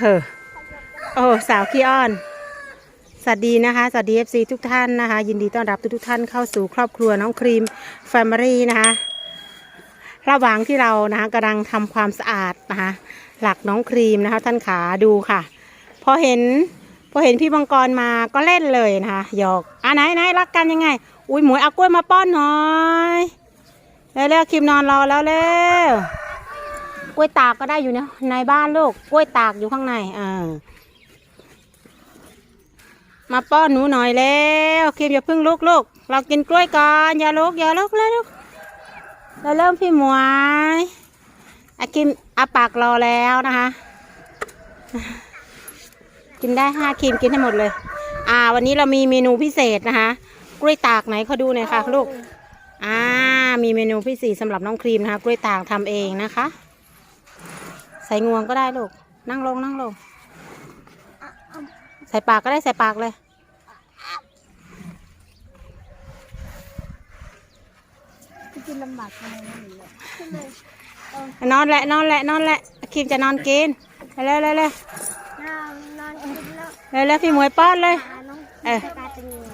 เออโอ้สาวขี้อ้อน สวัสดีนะคะ สวัสดี FC ทุกท่านนะคะ ยินดีต้อนรับทุกๆท่านเข้าสู่ครอบครัวน้องครีมแฟมิลี่นะคะ ระหว่างที่เรานะคะกำลังทำความสะอาดนะคะ หลักน้องครีมนะคะ ท่านขาดูค่ะ พอเห็นพอเห็นพี่บังกรมาก็เล่นเลยนะคะหยอกอะไหนไหนรักกันยังไง อุ้ยหมวยเอากล้วยมาป้อนหน่อยเร็วๆครีมนอนรอแล้วเร็ว กล้วยตากก็ได้อยู่เนี่ยในบ้านลูกกล้วยตากอยู่ข้างในอ่ามาป้อนหนูหน่อยแล้วครีมอย่าพิ่งลุกลูกเรากินกล้วยก่อนอย่าลุกอย่าลุกเลยลูกเราเริ่มพี่หมวยอาคิมอาปากรอแล้วนะคะ กินได้ห้าครีมกินให้หมดเลย อ่า วันนี้เรามีเมนูพิเศษนะคะกล้วยตากไหนเขาดูหน่อยค่ะลูกอ่ามีเมนูพิเศษสำหรับน้องครีมนะคะกล้วยตากทำเองนะคะ ใส่งวงก็ได้ลูก นั่งลงนั่งลง ใส่ปากก็ได้ใส่ปากเลย กินลำบากทำไมไม่รู้ขึ้นเลยนอนแหละนอนแหละนอนแหละครีมจะนอนกินเร็วเร็วเร็วนอนนอนกินแล้วเร็วเร็วพี่หมวยป้อนเลยขาน้องเออ สกาเป็นยังไง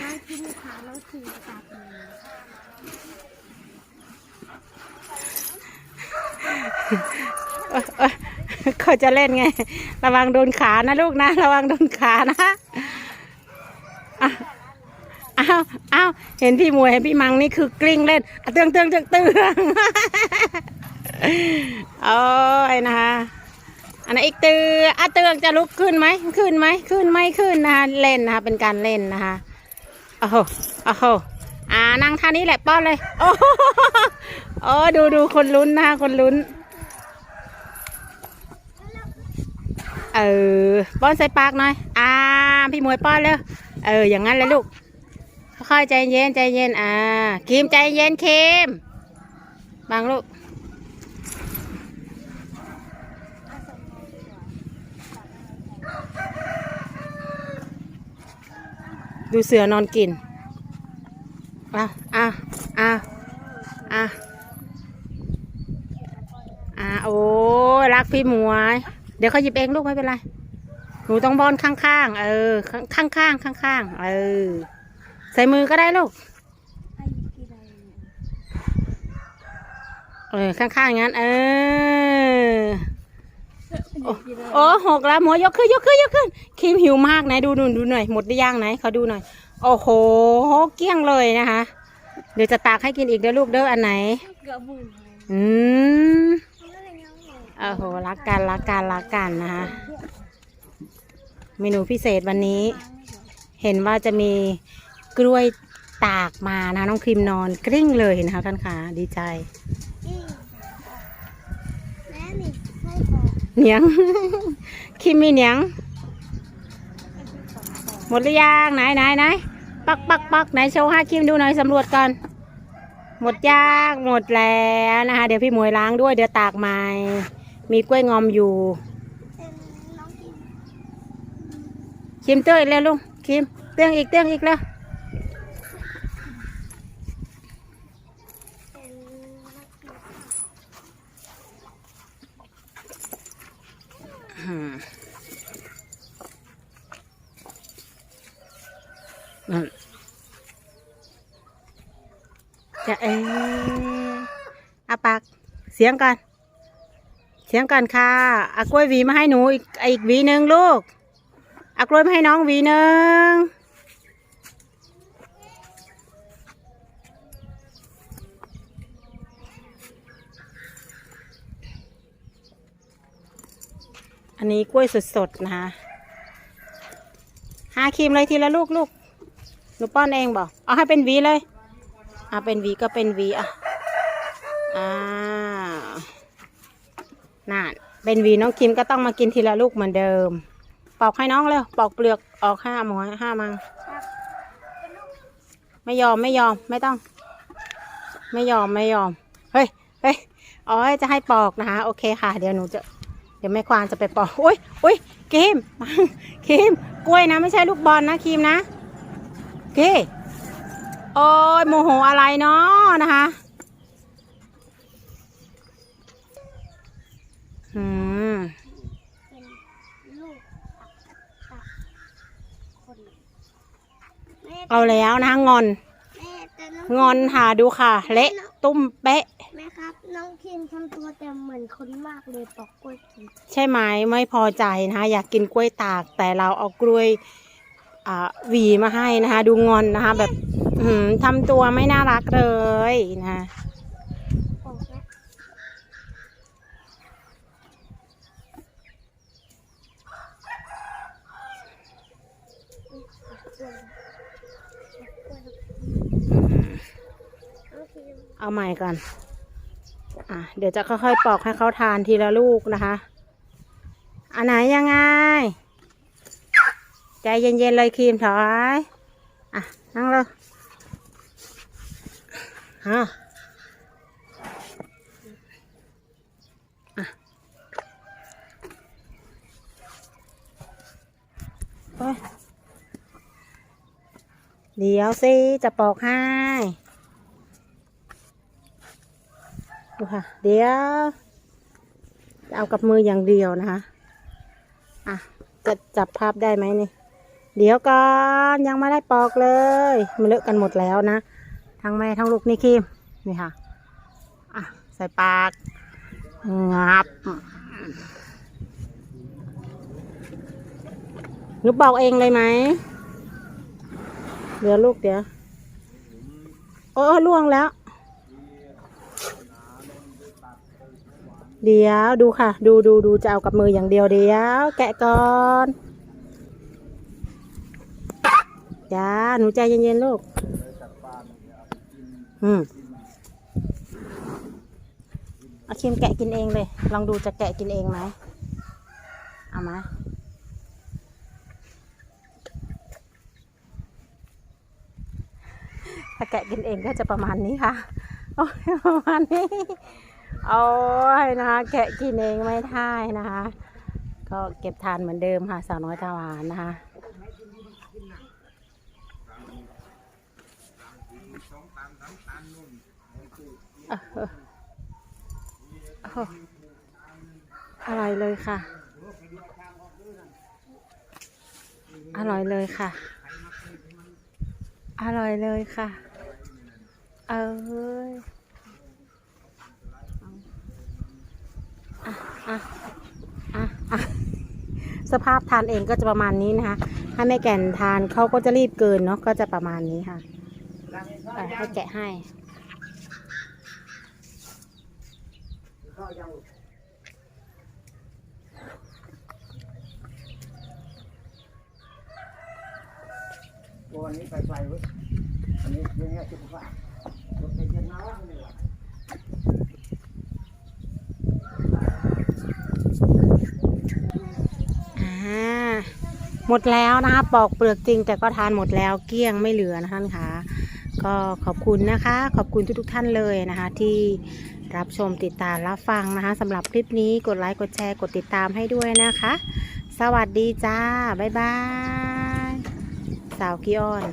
น้องกินขาน้องขี่สกาเป็นยังไง เขาจะเล่นไง ระวังโดนขานะลูกนะ ระวังโดนขานะอ้าวอ้าวเห็นพี่มวยเห็นพี่มังนี่คือกลิ้งเล่นเตืองเตืองเตืองเตืองโอ้ยนะคะอันนั้นอีกเตืออะเตืองจะลุกขึ้นไหมขึ้นไหมขึ้นไหมขึ้นนะคะเล่นนะคะเป็นการเล่นนะคะโอ้โหโอ้โหอ่านั่งท่านี้แหละป้อนเลย โอ้โหโอ้ดูดูคนลุ้นนะคะคนลุ้น เออป้อนใส่ปากหน่อย อ่า พี่มวยป้อนเร็วเออ อย่างนั้นเลยลูก ค่อยๆใจเย็นใจเย็น อ่าครีมใจเย็นครีมบางลูก ดูเสือนอนกินอะอะอะอะอะโอ้รักพี่มวย เดี๋ยวเขาหยิบเองลูกไม่เป็นไร หนูต้องบอนข้างๆ เออ ข้างๆ ข้างๆ เออ ใส่มือก็ได้ลูกให้กินอะไรเนี่ยเออ ข้างๆอย่างนั้น เออ โอ้กินอะไรโอ้หกแล้วหมวยยกขึ้นยกขึ้นยกขึ้นครีมหิวมากไหนดูดูดูหน่อยหมดได้ย่างไหนเขาดูหน่อย โอ้โหเกลี้ยงเลยนะคะ เดี๋ยวจะตากให้กินอีกเด้อลูกเด้ออันไหนเกือบบุญเลยอืมไม่ได้ยังไง โอ้โหรักกันรักกันรักกันนะคะเมนูพิเศษวันนี้ เห็นว่าจะมีกล้วยตากมานะน้องครีมนอนกริ้งเลยนะคะท่านขาดีใจนี่แม่นี่ให้พอเนียงครีมมีเนียง หมดหรือยังไหนไหนไหนปักปักปักไหนโชว์ให้ครีมดูหน่อยสำรวจก่อนหมดยากหมดแล้วนะคะ เดี๋ยวพี่หมวยล้างด้วยเดี๋ยวตากใหม่ มีกล้วยงอมอยู่เป็นน้องกิมเตื้ออีกแล้วลุงครีมเตื้องอีกเตื้องอีกแล้วเป็นน้องกินอืมนั่นจะเออาปาก เสียงกัน เสียงกันค่ะอากล้วยหวีมาให้หนูอีกอีกหวีหนึ่งลูกอากล้วยมาให้น้องหวีหนึ่งอันนี้กล้วยสดๆนะคะหาครีมเลยทีละลูกลูกหนูป้อนเองบอกเอาให้เป็นวีเลย เอาเป็นวีก็เป็นวีอะอ่า น่าเป็นวีน้องคิมก็ต้องมากินทีละลูกเหมือนเดิม ปอกให้น้องเร็วปอกเปลือกออกห้าหมวยห้ามังไม่ยอมไม่ยอมไม่ต้อง ไม่ยอมไม่ยอมเฮ้ยเฮ้ยอ๋อจะให้ปอกนะคะโอเคค่ะ เดี๋ยวหนูจะเดี๋ยวแม่ควานจะไปปอกอุ้ยอุ้ยคิมคิมกล้วยนะไม่ใช่ลูกบอลนะคิมนะโอเคโอ้ยโมโหอะไรเนาะนะคะ เอาแล้วนะงอนงอนหาดูค่ะ เละตุ้มเป๊ะ แม่ครับ น้องคิงทำตัวแต่เหมือนคนมากเลยปอกกล้วยใช่ไหมไม่พอใจนะคะอยากกินกล้วยตาก แต่เราเอากล้วยอ่าวีมาให้นะคะ ดูงอนนะคะ แบบทำตัวไม่น่ารักเลยนะ เอาใหม่ก่อน อะ เดี๋ยวจะค่อยๆปอกให้เขาทานทีละลูกนะคะ อันไหนยังไง ใจเย็นๆเลยครีมถอย อะ นั่งเลยฮะอะ เดี๋ยวสิจะปอกให้ดูค่ะ เดี๋ยวจะเอากับมืออย่างเดียวนะคะ อะ จะจับภาพได้ไหมนี่ เดี๋ยวก่อนยังไม่ได้ปอกเลย มันเลอะกันหมดแล้วนะ ทั้งแม่ทั้งลูกนี่ครีมนี่ค่ะ อะ ใส่ปาก งับหนูปอกเองเลยไหม เดี๋ยวลูกเดี๋ยวโอ้ล่วงแล้ว เดี๋ยวดูค่ะ ดูดูดูจะเอากับมืออย่างเดียวเดี๋ยว แกะก่อนจ้าหนูใจเย็นๆลูก อืมเอาคิมแกะกินเองเลย ลองดูจะแกะกินเองไหมเอามา ถ้าแกะกินเองก็จะประมาณนี้ค่ะโอ้ยประมาณนี้โอ้ยนะคะแกะกินเองไม่ได้นะคะ ก็เก็บทานเหมือนเดิมค่ะสาวน้อยตาหวานนะคะออเออเอออร่อยเลยค่ะ อร่อยเลยค่ะ อร่อยเลยค่ะ เออะอะอะอะสภาพทานเองก็จะประมาณนี้นะคะ ถ้าแม่แก่นทานเขาก็จะรีบเกินเนาะ ก็จะประมาณนี้ค่ะให้แกะให้วันนี้ไปไกลเว้ยอันนี้เรื่องนี้สุขภาพรถไปเย็นมาแล้วนี่แหละอ่า หมดแล้วนะคะปอกเปลือกจริง แต่ก็ทานหมดแล้วเกลี้ยงไม่เหลือนะท่านคะก็ขอบคุณนะคะ ขอบคุณทุกๆท่านเลยนะคะ ที่รับชมติดตามรับฟังนะคะสำหรับคลิปนี้กดไลค์กดแชร์กดติดตามให้ด้วยนะคะ สวัสดีจ้า บ๊ายบาย สาวกี้ออน